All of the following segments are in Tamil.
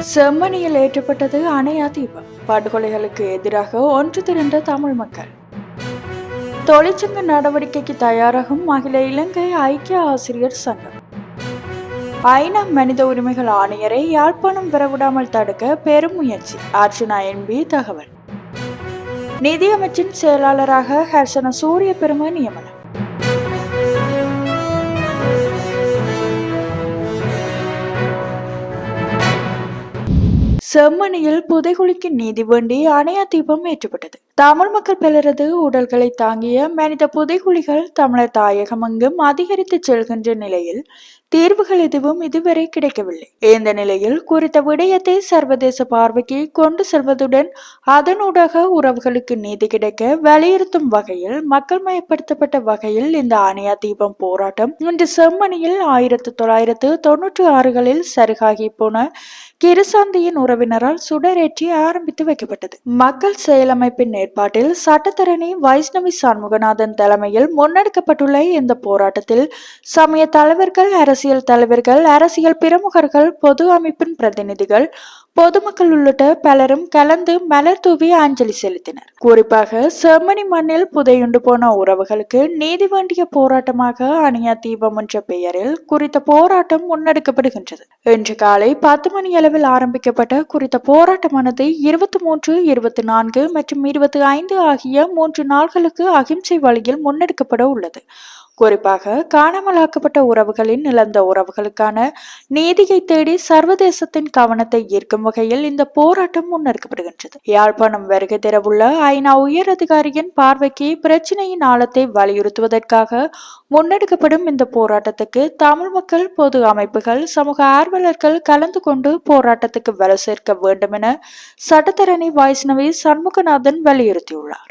செம்மணியில் ஏற்றப்பட்டது அணையா தீபம். படுகொலைகளுக்கு எதிராக ஒன்று திரண்ட தமிழ் மக்கள். தொழிற்சங்க நடவடிக்கைக்கு தயாராகும் அகில இலங்கை ஐக்கிய ஆசிரியர் சங்கம். ஐநா மனித உரிமைகள் ஆணையரை யாழ்ப்பாணம் வரவிடாமல் தடுக்க பெரும் முயற்சி அர்ஜுனா என்பி தகவல். நிதியமைச்சின் செயலாளராக ஹர்சன சூரிய பெருமை நியமனம். செம்மணியில் புதைகுழிக்கு நீதி வேண்டி அணையா தீபம் ஏற்றப்பட்டது. தமிழ் மக்கள் பலரது உடல்களை தாங்கிய மனித புதைகுழிகள் தமிழர் தாயகம் எங்கும் அதிகரித்து செல்கின்ற நிலையில் தீர்வுகள் எதுவும் இதுவரை கிடைக்கவில்லை. இந்த நிலையில் குறித்த விடயத்தை சர்வதேச பார்வைக்கு கொண்டு செல்வதுடன் அதனூடாக உறவுகளுக்கு நீதி கிடைக்க வலியுறுத்தும் வகையில் மக்கள் மயப்படுத்தப்பட்ட வகையில் இந்த ஆணையா தீபம் போராட்டம் இன்று செம்மணியில் ஆயிரத்தி தொள்ளாயிரத்து தொன்னூற்றி ஆறுகளில் சருகாகி போன கிருசாந்தியின் உறவினரால் சுடரேற்றி ஆரம்பித்து வைக்கப்பட்டது. மக்கள் செயலமைப்பின் ஏற்பாட்டில் சட்டத்தரணி வைஷ்ணவி சண்முகநாதன் தலைமையில் முன்னெடுக்கப்பட்டுள்ள இந்த போராட்டத்தில் சமய தலைவர்கள் அரசியல் தலைவர்கள் அரசியல் பிரமுகர்கள் பொது அமைப்பின் பிரதிநிதிகள் பொதுமக்கள் உள்ளிட்ட பலரும் கலந்து மலர் தூவி அஞ்சலி செலுத்தினர். குறிப்பாக செம்மணி மண்ணில் புதையுண்டு போன உறவுகளுக்கு நீதி வேண்டிய போராட்டமாக அணியா தீபம் என்ற பெயரில் குறித்த போராட்டம் முன்னெடுக்கப்படுகின்றது. இன்று காலை பத்து மணி அளவில் ஆரம்பிக்கப்பட்ட குறித்த போராட்டமானது இருபத்தி மூன்று இருபத்தி நான்கு மற்றும் இருபத்தி ஐந்து ஆகிய மூன்று நாள்களுக்கு அகிம்சை வழியில் முன்னெடுக்கப்பட உள்ளது. குறிப்பாக காணாமலாக்கப்பட்ட உறவுகளின் இழந்த உறவுகளுக்கான நீதியை தேடி சர்வதேசத்தின் கவனத்தை ஈர்க்கும் வகையில் இந்த போராட்டம் முன்னெடுக்கப்படுகின்றது. யாழ்ப்பாணம் வருகை தரவுள்ள ஐநா உயர் அதிகாரியின் பார்வைக்கு பிரச்சினையின் ஆழத்தை வலியுறுத்துவதற்காக முன்னெடுக்கப்படும் இந்த போராட்டத்துக்கு தமிழ் மக்கள் பொது அமைப்புகள் சமூக ஆர்வலர்கள் கலந்து கொண்டு போராட்டத்துக்கு வலு சேர்க்க வேண்டும் என சட்டத்தரணி வைஷ்ணவி சண்முகநாதன் வலியுறுத்தியுள்ளார்.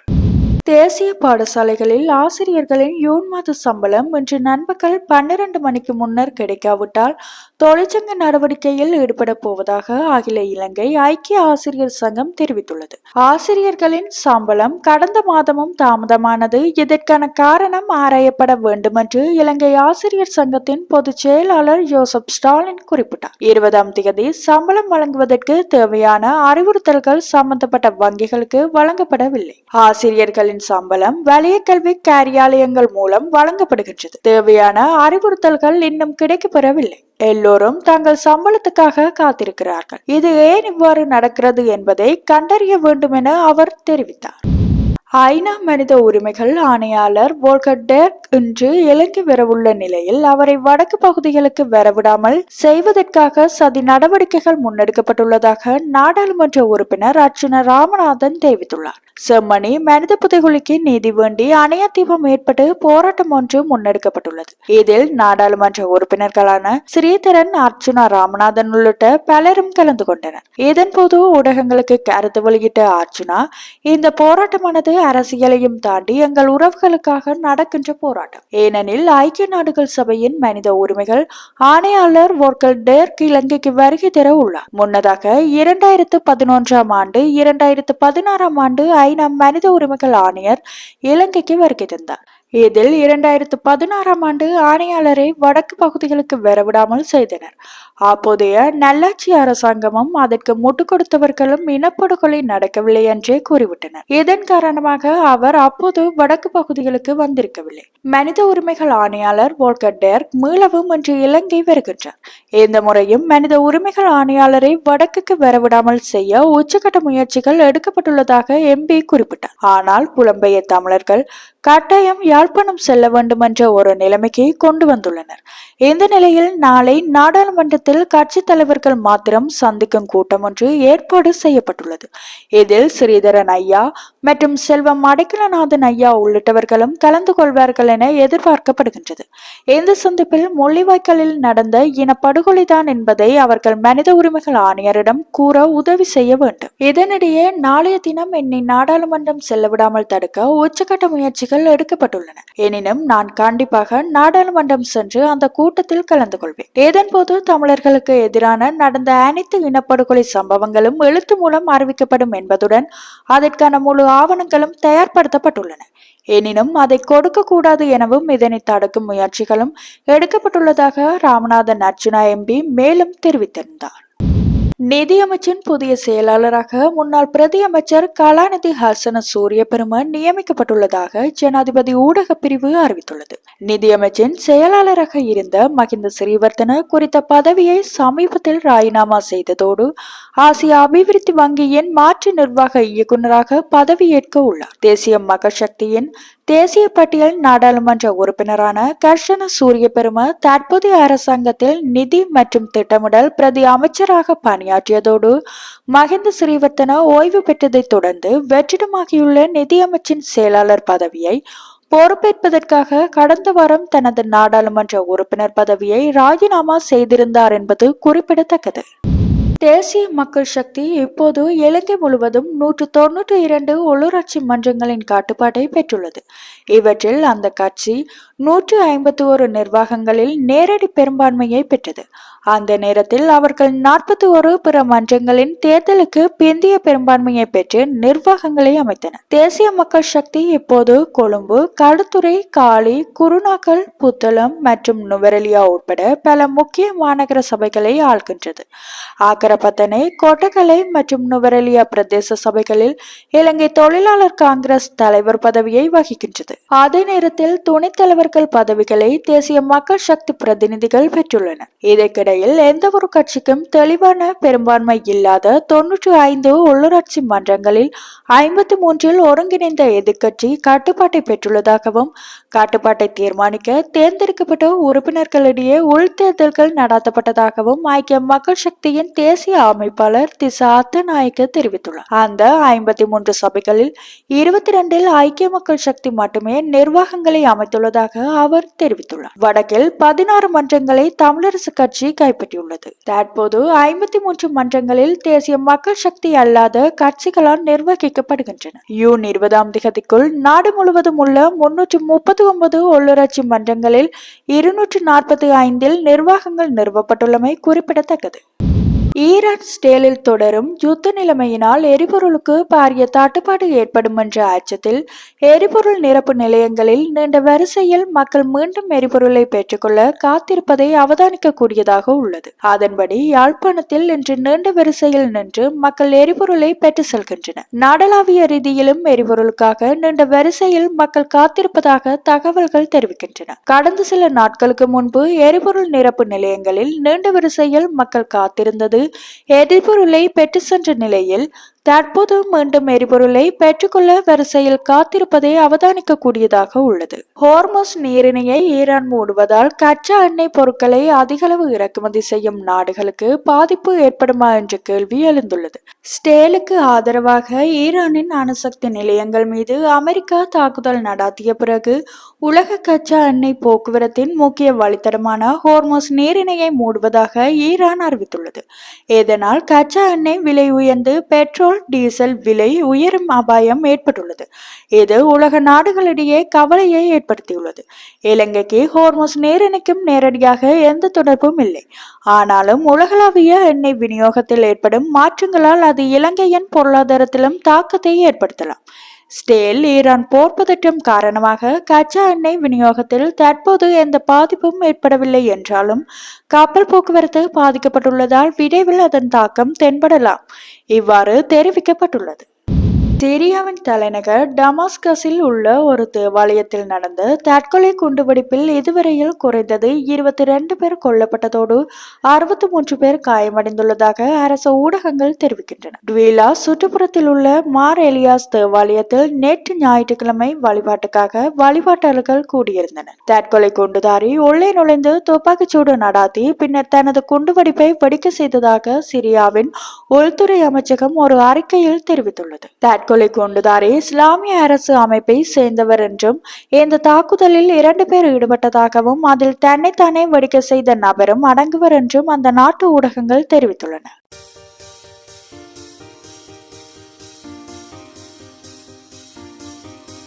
தேசிய பாடசாலைகளில் ஆசிரியர்களின் யூன் மாத சம்பளம் இன்று நண்பகல் பன்னிரண்டு மணிக்கு முன்னர் கிடைக்காவிட்டால் தொழிற்சங்க நடவடிக்கையில் ஈடுபட போவதாக அகில இலங்கை ஐக்கிய ஆசிரியர் சங்கம் தெரிவித்துள்ளது. ஆசிரியர்களின் சம்பளம் கடந்த மாதமும் தாமதமானது. இதற்கான காரணம் ஆராயப்பட வேண்டும் என்று இலங்கை ஆசிரியர் சங்கத்தின் பொதுச் செயலாளர் ஜோசப் ஸ்டாலின் குறிப்பிட்டார். இருபதாம் தேதி சம்பளம் வழங்குவதற்கு தேவையான அறிவுறுத்தல்கள் சம்பந்தப்பட்ட வங்கிகளுக்கு வழங்கப்படவில்லை. ஆசிரியர்களின் சம்பளம் வலய கல்வி காரியாலயங்கள் மூலம் வழங்கப்படுகின்றது. தேவையான அறிவுறுத்தல்கள் இன்னும் கிடைக்கப்பெறவில்லை. எல்லோரும் தங்கள் சம்பளத்துக்காக காத்திருக்கிறார்கள். இது ஏன் இவ்வாறு நடக்கிறது என்பதை கண்டறிய வேண்டும் என அவர் தெரிவித்தார். ஐநா மனித உரிமைகள் ஆணையாளர் வோல்கர் இன்று இலங்கை வரவுள்ள நிலையில் அவரை வடக்கு பகுதிகளுக்கு வரவிடாமல் செய்வதற்காக சதி நடவடிக்கைகள் முன்னெடுக்கப்பட்டுள்ளதாக நாடாளுமன்ற உறுப்பினர் அர்ச்சுன ராமநாதன் தெரிவித்துள்ளார். செம்மணி மனித புதைகுலிக்கு நீதி வேண்டி அணைய ஏற்பட்டு போராட்டம் ஒன்று முன்னெடுக்கப்பட்டுள்ளது. இதில் நாடாளுமன்ற உறுப்பினர்களான ஸ்ரீதரன் அர்ச்சுனா ராமநாதன் உள்ளிட்ட பலரும் கலந்து கொண்டனர். இதன்போது ஊடகங்களுக்கு கருத்து வெளியிட்ட அர்ச்சுனா இந்த போராட்டமானது அரசியலையும் தாண்டி எங்கள் உறவுகளுக்காக நடக்கின்ற போராட்டம். ஏனெனில் ஐக்கிய நாடுகள் சபையின் மனித உரிமைகள் ஆணையாளர் வோர்கல் டேர்க் இலங்கைக்கு வருகை தர உள்ளார். முன்னதாக இரண்டாயிரத்து பதினொன்றாம் ஆண்டு இரண்டாயிரத்து பதினாறாம் ஆண்டு ஐநா மனித உரிமைகள் ஆணையர் இலங்கைக்கு வருகை தந்தார். இதில் இரண்டாயிரத்து பதினாறாம் ஆண்டு ஆணையாளரை வடக்கு பகுதிகளுக்கு வரவிடாமல் செய்தனர். அப்போதைய நல்லாட்சி அரசாங்கமும் அதற்கு முட்டு கொடுத்தவர்களும் இனப்படுகொலை நடக்கவில்லை என்றே கூறிவிட்டனர். இதன் காரணமாக அவர் அப்போது வடக்கு பகுதிகளுக்கு வந்திருக்கவில்லை. மனித உரிமைகள் ஆணையாளர் வோல்கர் டேர்க் மீளவும் இன்று இலங்கை வருகின்றார். இந்த முறையும் மனித உரிமைகள் ஆணையாளரை வடக்குக்கு வரவிடாமல் செய்ய உச்சகட்ட முயற்சிகள் எடுக்கப்பட்டுள்ளதாக எம்பி குறிப்பிட்டார். ஆனால் புலம்பெயர் தமிழர்கள் கட்டாயம் யாழ்ப்பாணம் செல்ல வேண்டும் என்ற ஒரு நிலைமைக்கு கொண்டு வந்துள்ளனர். இந்த நிலையில் நாளை நாடாளுமன்றத்தில் கட்சி தலைவர்கள் மாத்திரம் சந்திக்கும் கூட்டம் ஒன்று ஏற்பாடு செய்யப்பட்டுள்ளது. இதில் ஸ்ரீதரன் ஐயா மற்றும் செல்வம் அடைக்கலநாதன் ஐயா உள்ளிட்டவர்களும் கலந்து கொள்வார்கள் என எதிர்பார்க்கப்படுகின்றது. இந்த சந்திப்பில் முள்ளிவாய்க்காலில் நடந்த இனப்படுகொலைதான் என்பதை அவர்கள் மனித உரிமைகள் ஆணையரிடம் கூற உதவி செய்ய வேண்டும். இதனிடையே நாளைய தினம் என்னை நாடாளுமன்றம் செல்ல விடாமல் தடுக்க உச்சகட்ட முயற்சிகள் எடுக்கப்பட்டுள்ளன. எனினும் நான் கண்டிப்பாக நாடாளுமன்றம் சென்று அந்த கூட்டத்தில் கலந்து கொள்வேன் இதன்போது தமிழர்களுக்கு எதிரான நடந்த அனைத்து இனப்படுகொலை சம்பவங்களும் எழுத்து மூலம் அறிவிக்கப்படும் என்பதுடன் அதற்கான முழு ஆவணங்களும் தயார்படுத்தப்பட்டுள்ளன. எனினும் அதை கொடுக்க கூடாது எனவும் இதனை தடுக்கும் முயற்சிகளும் எடுக்கப்பட்டுள்ளதாக ராமநாதன் அர்ஜுனா எம்பி மேலும் தெரிவித்திருந்தார். நிதியமைச்சின் புதிய செயலாளராக முன்னாள் பிரதி அமைச்சர் கலாநிதி ஹசன சூரியபெரும நியமிக்கப்பட்டுள்ளதாக ஜனாதிபதி ஊடக பிரிவு அறிவித்துள்ளது. நிதியமைச்சின் செயலாளராக இருந்த மகிந்த ஸ்ரீவர்த்தன குறித்த பதவியை சமீபத்தில் ராஜினாமா செய்ததோடு ஆசிய அபிவிருத்தி வங்கியின் மாற்று நிர்வாக இயக்குநராக பதவியேற்க உள்ளார். தேசிய மக்கள் சக்தியின் தேசிய பட்டியல் நாடாளுமன்ற உறுப்பினரான கர்ஷன சூரியபெரும தற்போதைய அரசாங்கத்தில் நிதி மற்றும் திட்டமிடல் பிரதி அமைச்சராக பணியாற்றியதோடு மஹிந்த ஸ்ரீவர்த்தன ஓய்வு பெற்றதைத் தொடர்ந்து வெற்றிடமாகியுள்ள நிதியமைச்சின் செயலாளர் பதவியை பொறுப்பேற்பதற்காக கடந்த வாரம் தனது நாடாளுமன்ற உறுப்பினர் பதவியை ராஜினாமா செய்திருந்தார் என்பது குறிப்பிடத்தக்கது. தேசிய மக்கள் சக்தி இப்போது இலங்கை முழுவதும் நூற்று தொன்னூற்றி இரண்டு உள்ளூராட்சி மன்றங்களின் கட்டுப்பாட்டை பெற்றுள்ளது. இவற்றில் அந்த கட்சி நூற்று ஐம்பத்தி ஒரு நிர்வாகங்களில் நேரடி பெரும்பான்மையை பெற்றது. அந்த நேரத்தில் அவர்கள் நாற்பத்தி ஒரு பிற மன்றங்களின் தேர்தலுக்கு பிந்திய பெரும்பான்மையை பெற்று நிர்வாகங்களை அமைத்தன தேசிய மக்கள் சக்தி இப்போது கொழும்பு களுத்துறை காலி குருநாக்கல் புத்தளம் மற்றும் நுவரெலியா உட்பட பல முக்கிய மாநகர சபைகளை ஆள்கின்றது. ஆக்கரப்பத்தனை கொட்டகலை மற்றும் நுவரெலியா பிரதேச சபைகளில் இலங்கை தொழிலாளர் காங்கிரஸ் தலைவர் பதவியை வகிக்கின்றது. அதே நேரத்தில் துணைத் தலைவர்கள் பதவிகளை தேசிய மக்கள் சக்தி பிரதிநிதிகள் பெற்றுள்ளனர். இடையில் எந்த ஒரு கட்சிக்கும் தெளிவான பெரும்பான்மை இல்லாத தொன்னூற்றி ஐந்து உள்ளூராட்சி மன்றங்களில் ஐம்பத்தி மூன்றில் ஒருங்கிணைந்த எதிர்க்கட்சி கட்டுப்பாட்டை பெற்றுள்ளதாகவும் கட்டுப்பாட்டை தீர்மானிக்க தேர்ந்தெடுக்கப்பட்ட உறுப்பினர்களிடையே உள்தேர்தல்கள் நடத்தப்பட்டதாகவும் ஐக்கிய மக்கள் சக்தியின் தேசிய அமைப்பாளர் திசா அத்தநாயக்க தெரிவித்துள்ளார். அந்த ஐம்பத்தி மூன்று சபைகளில் இருபத்தி இரண்டில் ஐக்கிய மக்கள் சக்தி மட்டுமே நிர்வாகங்களை அமைத்துள்ளதாக அவர் தெரிவித்துள்ளார். வடக்கில் பதினாறு மன்றங்களை தமிழரசு கட்சி கைப்பற்றியுள்ளது. தற்போது ஐம்பத்தி மூன்று மன்றங்களில் தேசிய மக்கள் சக்தி அல்லாத கட்சிகளால் நிர்வகிக்கப்படுகின்றன. ஜூன் இருபதாம் திகதிக்குள் நாடு முழுவதும் உள்ள முன்னூற்றி முப்பத்தி ஒன்பது உள்ளூராட்சி மன்றங்களில் இருநூற்று நாற்பத்தி ஐந்தில் நிர்வாகங்கள் நிறுவப்பட்டுள்ளமை குறிப்பிடத்தக்கது. ஈரான் ஸ்டேலில் தொடரும் யுத்த நிலைமையினால் எரிபொருளுக்கு பாரிய தட்டுப்பாடு ஏற்படும் என்ற அச்சத்தில் எரிபொருள் நிரப்பு நிலையங்களில் நீண்ட வரிசையில் மக்கள் மீண்டும் எரிபொருளை பெற்றுக்கொள்ள காத்திருப்பதை அவதானிக்கக்கூடியதாக உள்ளது. அதன்படி யாழ்ப்பாணத்தில் இன்று நீண்ட வரிசையில் நின்று மக்கள் எரிபொருளை பெற்று செல்கின்றனர். நாடளாவிய ரீதியிலும் எரிபொருளுக்காக நீண்ட வரிசையில் மக்கள் காத்திருப்பதாக தகவல்கள் தெரிவிக்கின்றன. கடந்த சில நாட்களுக்கு முன்பு எரிபொருள் நிரப்பு நிலையங்களில் நீண்ட வரிசையில் மக்கள் காத்திருந்தது எரிபொருளை பெற்று சென்ற நிலையில் தற்போது மீண்டும் எரிபொருளை பெற்றுக்கொள்ள வரிசையில் காத்திருப்பதை அவதானிக்கக்கூடியதாக உள்ளது. ஹோர்மோஸ் நீரிணையை ஈரான் மூடுவதால் கச்சா எண்ணெய் பொருட்களை அதிகளவு இறக்குமதி செய்யும் நாடுகளுக்கு பாதிப்பு ஏற்படுமா என்ற கேள்வி எழுந்துள்ளது. ஸ்டேலுக்கு ஆதரவாக ஈரானின் அணுசக்தி நிலையங்கள் மீது அமெரிக்கா தாக்குதல் நடாத்திய பிறகு உலக கச்சா எண்ணெய் போக்குவரத்தின் முக்கிய வழித்தடமான ஹோர்மோஸ் நீரிணையை மூடுவதாக ஈரான் அறிவித்துள்ளது. இதனால் கச்சா எண்ணெய் விலை உயர்ந்து பெட்ரோல் டீசல் விலை உயரும் அபாயம் ஏற்பட்டுள்ளது. இது உலக நாடுகளிடையே கவலையை ஏற்படுத்தியுள்ளது. இலங்கைக்கு ஹோர்மோஸ் நேரணிக்கும் நேரடியாக எந்த தொடர்பும் இல்லை. ஆனாலும் உலகளாவிய எண்ணெய் விநியோகத்தில் ஏற்படும் மாற்றங்களால் அது இலங்கையின் பொருளாதாரத்திலும் தாக்கத்தை ஏற்படுத்தலாம். ஸ்டேல் ஈரான் போர் பதற்றம் காரணமாக கச்சா எண்ணெய் விநியோகத்தில் தற்போது எந்த பாதிப்பும் ஏற்படவில்லை என்றாலும் கப்பல் போக்குவரத்து பாதிக்கப்பட்டுள்ளதால் விரைவில் அதன் தாக்கம் தென்படலாம். இவ்வாறு தெரிவிக்கப்பட்டுள்ளது. சிரியாவின் தலைநகர் டமாஸ்கஸில் உள்ள ஒரு தேவாலயத்தில் நடந்த தற்கொலை குண்டுவெடிப்பில் இதுவரையில் குறைந்தது இருபத்தி ரெண்டு பேர் கொல்லப்பட்டதோடு அறுபத்தி மூன்று பேர் காயமடைந்துள்ளதாக அரசு ஊடகங்கள் தெரிவிக்கின்றன. டுவீலா சுற்றுப்புறத்தில் உள்ள மார் எலியாஸ் தேவாலயத்தில் நேற்று ஞாயிற்றுக்கிழமை வழிபாட்டுக்காக வழிபாட்டாளர்கள் கூடியிருந்தனர். தற்கொலை குண்டுதாரி உள்ளே நுழைந்து துப்பாக்கிச்சூடு நடாத்தி பின்னர் தனது குண்டுவெடிப்பை வெடிக்க செய்ததாக சிரியாவின் உள்துறை அமைச்சகம் ஒரு அறிக்கையில் தெரிவித்துள்ளது. தற்கொலை கொண்டுதாரே. இஸ்லாமிய அரசு அமைப்பை சேர்ந்தவர் என்றும் இந்த தாக்குதலில் இரண்டு பேர் ஈடுபட்டதாகவும் அதில் தன்னைத்தானே வெடிக்க செய்த நபரும் அடங்குவர் என்றும் அந்த நாட்டு ஊடகங்கள் தெரிவித்துள்ளன.